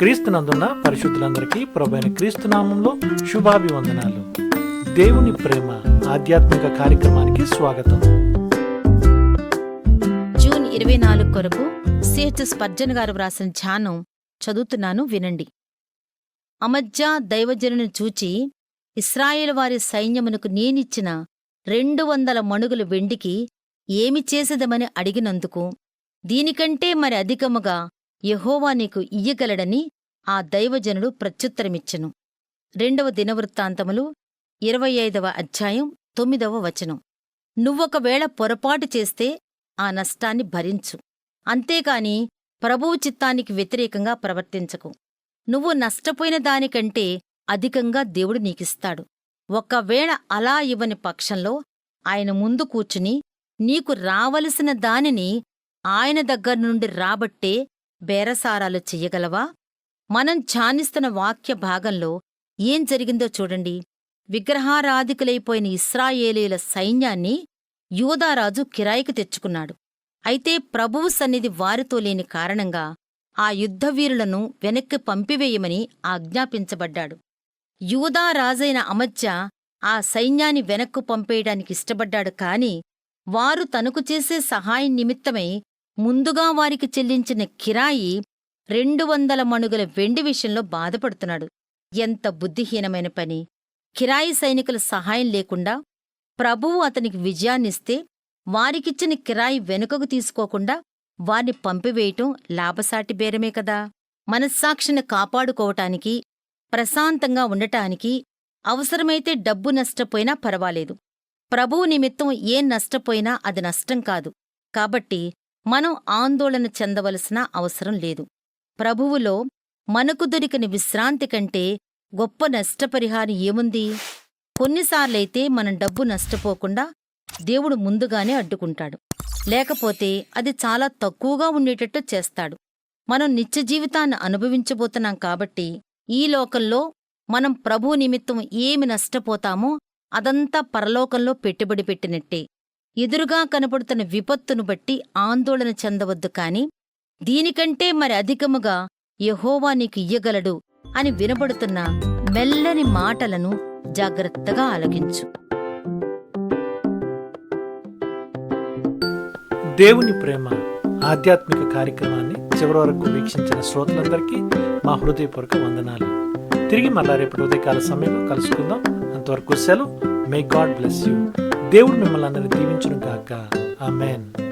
క్రీస్తునందున్న పరిశుద్ధులందరికీ ప్రభైన క్రీస్తు నామంలో శుభాభివందనాలు. దేవుని ప్రేమ ఆధ్యాత్మిక కార్యక్రమానికి స్వాగతం. జూన్ ఇరవై నాలుగు కొరకు సిహెచ్ స్పర్జన్ గారు వ్రాసిన ధ్యానం చదువుతున్నాను వినండి. అమజ్జా దైవజనుని చూచి ఇస్రాయేల్ వారి సైన్యమునకు నేనిచ్చిన రెండు వందల మణుగుల వెండికి ఏమి చేసేదమని అడిగినందుకు దీనికంటే మరి అధికముగా యహోవా నీకు ఇయ్యగలడని ఆ దైవజనుడు ప్రత్యుత్తరమిచ్చెను. రెండవ దినవృత్తాంతములు ఇరవై ఐదవ అధ్యాయం తొమ్మిదవ వచనం. నువ్వొకవేళ పొరపాటు చేస్తే ఆ నష్టాన్ని భరించు. అంతేకాని ప్రభువు చిత్తానికి వ్యతిరేకంగా ప్రవర్తించకు. నువ్వు నష్టపోయిన దానికంటే అధికంగా దేవుడు నీకిస్తాడు. ఒకవేళ అలా ఇవ్వని పక్షంలో ఆయన ముందు కూర్చుని నీకు రావలసిన దానిని ఆయన దగ్గర నుండి రాబట్టే బేరసారాలు చెయ్యగలవా? మనం ధ్యానిస్తున్న వాక్య భాగంలో ఏం జరిగిందో చూడండి. విగ్రహారాధికులైపోయిన ఇస్రాయేలీల సైన్యాన్ని యూదారాజు కిరాయికి తెచ్చుకున్నాడు. అయితే ప్రభువు సన్నిధి వారితో లేని కారణంగా ఆ యుద్ధవీరులను వెనక్కి పంపివేయమని ఆజ్ఞాపించబడ్డాడు. యూదా రాజైన అమధ్య ఆ సైన్యాన్ని వెనక్కు పంపేయడానికి ఇష్టపడ్డాడు కాని వారు తనకు చేసే సహాయం నిమిత్తమై ముందుగా వారికి చెల్లించిన కిరాయి రెండు వందల మణుగుల వెండి విషయంలో బాధపడుతున్నాడు. ఎంత బుద్ధిహీనమైన పని. కిరాయి సైనికుల సహాయం లేకుండా ప్రభువు అతనికి విజయాన్నిస్తే వారికిచ్చిన కిరాయి వెనుకకు తీసుకోకుండా వారిని పంపివేయటం లాభసాటి బేరమే కదా. మనస్సాక్షిని కాపాడుకోవటానికి ప్రశాంతంగా ఉండటానికి అవసరమైతే డబ్బు నష్టపోయినా పర్వాలేదు. ప్రభువు నిమిత్తం ఏం నష్టపోయినా అది నష్టం కాదు. కాబట్టి మనం ఆందోళన చెందవలసిన అవసరం లేదు. ప్రభువులో మనకు దొరికిన విశ్రాంతి కంటే గొప్ప నష్టపరిహారం ఏముంది? కొన్నిసార్లైతే మనం డబ్బు నష్టపోకుండా దేవుడు ముందుగానే అడ్డుకుంటాడు. లేకపోతే అది చాలా తక్కువగా ఉండేటట్టు చేస్తాడు. మనం నిత్య జీవితాన్ని అనుభవించబోతున్నాం కాబట్టి ఈ లోకంలో మనం ప్రభు నిమిత్తం ఏమి నష్టపోతామో అదంతా పరలోకంలో పెట్టుబడి పెట్టినట్టే. ఎదురుగా కనపడుతున్న విపత్తును బట్టి ఆందోళన చెందవద్దు కాని దీనికంటే మరి అధికముగా యహోవా నీకు ఇయ్యగలడు అని వినబడుతున్న మెల్లని మాటలను జాగ్రత్తగా ఆలకించు. దేవుని ప్రేమ ఆధ్యాత్మిక కార్యక్రమాన్ని చివరి వరకు వీక్షించిన శ్రోతలందరికీ మా హృదయపూర్వక వందనాలు. తిరిగి మళ్ళా రేపు ఉదయకాల సమయంలో కలుసుకుందాం. అంతవరకు సెలవు. మే గాడ్ బ్లెస్ యూ దేవుడు మిమ్మల్ని అందరినీ దీవించును గాక. ఆమెన్.